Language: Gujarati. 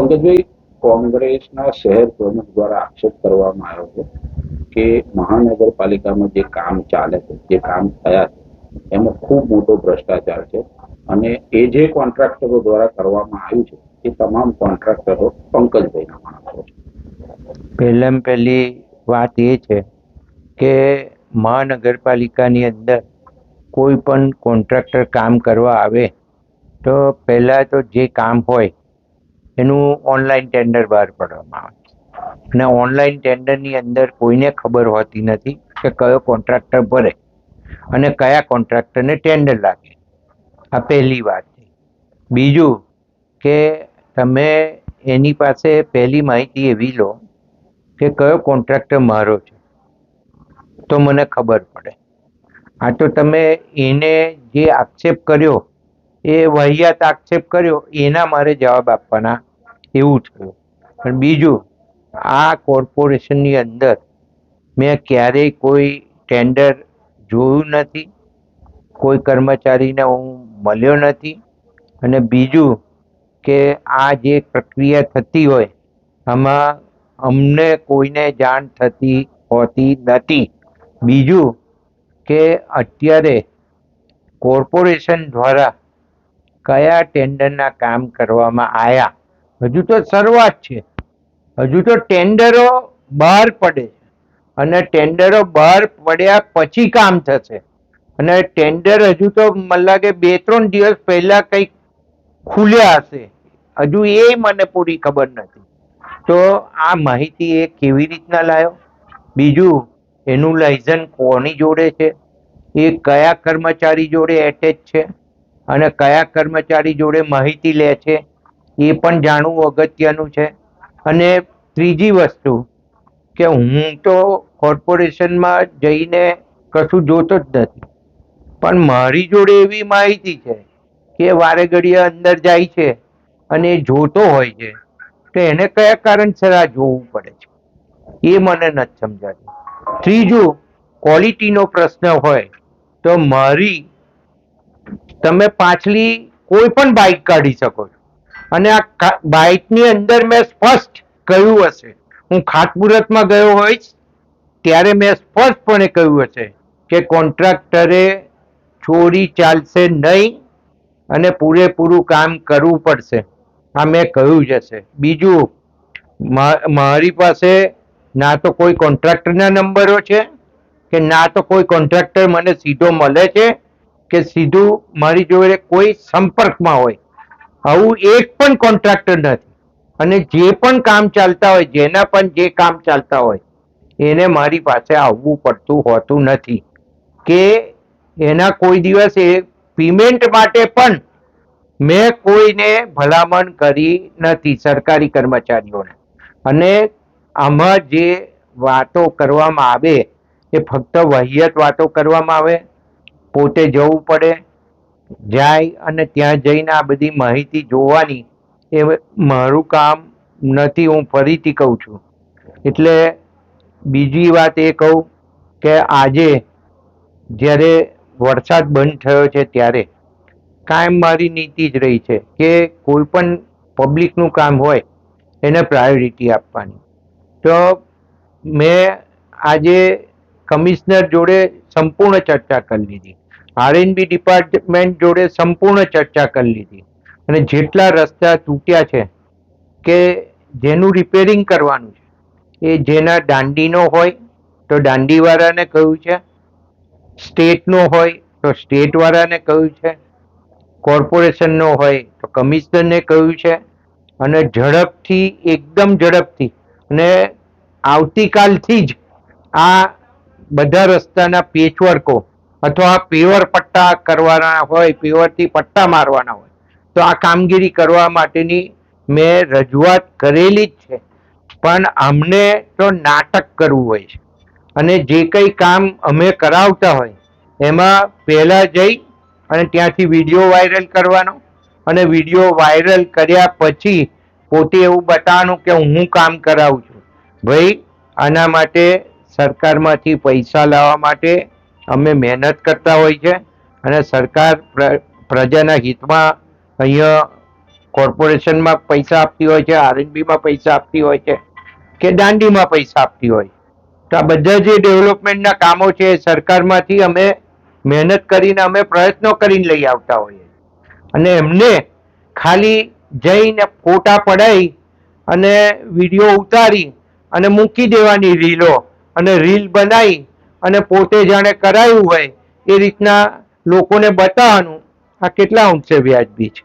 પંકજભાઈ કોંગ્રેસના શહેર પ્રમુખ દ્વારા આક્ષેપ કરવામાં આવ્યો છે કે મહાનગરપાલિકામાં જે કામ ચાલે છે, જે કામ થયા છે, એમાં ખૂબ મોટો ભ્રષ્ટાચાર છે અને એ જે કોન્ટ્રાક્ટરો દ્વારા કરવામાં આવ્યું છે, એ તમામ કોન્ટ્રાક્ટરો પંકજભાઈના માણસો છે. પહેલાં પહેલી વાત એ છે કે મહાનગરપાલિકાની અંદર કોઈ પણ કોન્ટ્રાક્ટર કામ કરવા આવે તો પહેલાં તો જે કામ હોય એનું ઓનલાઈન ટેન્ડર બહાર પાડવામાં આવે અને ઓનલાઈન ટેન્ડરની અંદર કોઈને ખબર હોતી નથી કે કયો કોન્ટ્રાક્ટર ભરે અને કયા કોન્ટ્રાક્ટરને ટેન્ડર લાગે. આ પહેલી વાત છે. બીજું કે તમે એની પાસે પહેલી માહિતી એવી લો કે કયો કોન્ટ્રાક્ટર મારો છે. તો મને ખબર પડે. આ તો તમે એને જે આક્ષેપ કર્યો, એ વહિયાત આક્ષેપ કર્યો, એના મારે જવાબ આપવાના એવું થયું પણ બીજું, આ કોર્પોરેશનની અંદર મેં ક્યારેય કોઈ ટેન્ડર જોયું નથી, કોઈ કર્મચારીને હું મળ્યો નથી. અને બીજું કે આ જે પ્રક્રિયા થતી હોય, આમાં અમને કોઈને જાણ થતી હોતી નથી. બીજું કે અત્યારે કોર્પોરેશન દ્વારા કયા ટેન્ડરના કામ કરવામાં આવ્યા? હજુ તો શરૂઆત છે. હજુ તો ટેન્ડરો બહાર પડે છે. અને ટેન્ડરો બહાર પડ્યા પછી કામ થશે. અને ટેન્ડર હજુ તો મને લાગે બે, ત્રણ દિવસ પહેલા કંઈક ખુલ્યા હશે. હજુ એ મને પૂરી ખબર નથી. તો આ માહિતી એ કેવી રીતના લાવ્યો બીજું, એનું લાયસન્સ કોની જોડે છે? એ કયા કર્મચારી જોડે એટેચ છે? અને કયા કર્મચારી જોડે માહિતી લે છે? એ પણ જાણવું અગત્યનું છે. અને ત્રીજી વસ્તુ કે હું તો કોર્પોરેશનમાં જઈને કશું જોતો જ નથી. પણ મારી જોડે એવી માહિતી છે કે વારે ઘડીએ અંદર જાય છે અને એ જોતો હોય છે, તો એને કયા કારણસર આ જોવું પડે છે? એ મને નથી સમજાતું. ત્રીજું, ક્વોલિટીનો પ્રશ્ન હોય તો મારી, તમે પાછલી કોઈ પણ બાઇક કાઢી શકો છો. અને આ બાઇકની અંદર મેં સ્પષ્ટ કહ્યું હશે. હું ખાતમુહૂર્તમાં ગયો હોઈશ, ત્યારે મેં સ્પષ્ટપણે કહ્યું હશે કે કોન્ટ્રાક્ટરે ચોરી ચાલશે નહીં અને પૂરેપૂરું કામ કરવું પડશે. આ મેં કહ્યું જ હશે. બીજું મારી પાસે ના તો કોઈ કોન્ટ્રાક્ટરના નંબરો છે કે ના તો કોઈ કોન્ટ્રાક્ટર મને સીધો મળે છે કે સીધું મારી જોડે કોઈ સંપર્કમાં હોય. આવું એક પણ કોન્ટ્રાક્ટર નથી. અને જે પણ કામ ચાલતા હોય, જેના પણ જે કામ ચાલતા હોય, એને મારી પાસે આવવું પડતું હોતું નથી. કે એના કોઈ દિવસ એ પેમેન્ટ માટે પણ મેં કોઈને ભલામણ કરી નથી સરકારી કર્મચારીઓને. અને આમાં જે વાતો કરવામાં આવે, એ ફક્ત વહિયત વાતો કરવામાં આવે, પોતે જવું પડે જાય અને ત્યાં જઈને આ બધી માહિતી જોવાની એ મારું કામ નથી, હું ફરીથી કહું છું. એટલે બીજી વાત એ કહું કે આજે જ્યારે વરસાદ બંધ થયો છે ત્યારે કાયમ મારી નીતિ જ રહી છે કે કોઈ પણ પબ્લિકનું કામ હોય એને પ્રાયોરિટી આપવાની. તો મેં આજે કમિશનર જોડે સંપૂર્ણ ચર્ચા કરી લીધી. આરએનબી ડિપાર્ટમેન્ટ જોડે સંપૂર્ણ ચર્ચા કરી લીધી. અને જેટલા રસ્તા તૂટ્યા છે કે જેનું રિપેરિંગ કરવાનું છે. એ જેના દાંડીનો હોય તો દાંડીવાળાને કહ્યું છે. સ્ટેટનો હોય તો સ્ટેટવાળાને કહ્યું છે. કોર્પોરેશનનો હોય તો કમિશનરને કહ્યું છે. અને ઝડપથી, એકદમ ઝડપથી અને આવતીકાલથી જ આ બધા રસ્તાના પેચવર્કો અથવા પીવર પટ્ટા કરવાના હોય પેવરથી પટ્ટા મારવાના હોય, તો આ કામગીરી કરવા માટેની મેં રજૂઆત કરેલી જ છે. પણ અમને તો નાટક કરવું હોય છે. અને જે કંઈ કામ અમે કરાવતા હોય, એમાં પહેલાં જઈ અને ત્યાંથી વીડિયો વાયરલ કરવાનો અને વીડિયો વાયરલ કર્યા પછી પોતે એવું બતાવવાનું કે હું કામ કરાવું છું. ભાઈ, આના માટે સરકારમાંથી પૈસા લાવવા માટે અમે મહેનત કરતા હોય છે અને સરકાર પ્ર- પ્રજાના હિતમાં અહીંયા કોર્પોરેશનમાં પૈસા આપતી હોય છે, આરએનબીમાં પૈસા આપતી હોય છે કે દાંડીમાં પૈસા આપતી હોય. તો આ બધા જે ડેવલપમેન્ટના કામો છે એ સરકારમાંથી અમે મહેનત કરીને અમે પ્રયત્નો કરીને લઈ આવતા હોઈએ. અને એમને ખાલી જઈને ફોટા પડાવી અને વીડિયો ઉતારી અને મૂકી દેવાની રીલો અને રીલ બનાવી અને પોતે જાણે કરાયું હોય એ રીતના લોકોને બતાવવાનું આ કેટલા અંશે વ્યાજબી છે.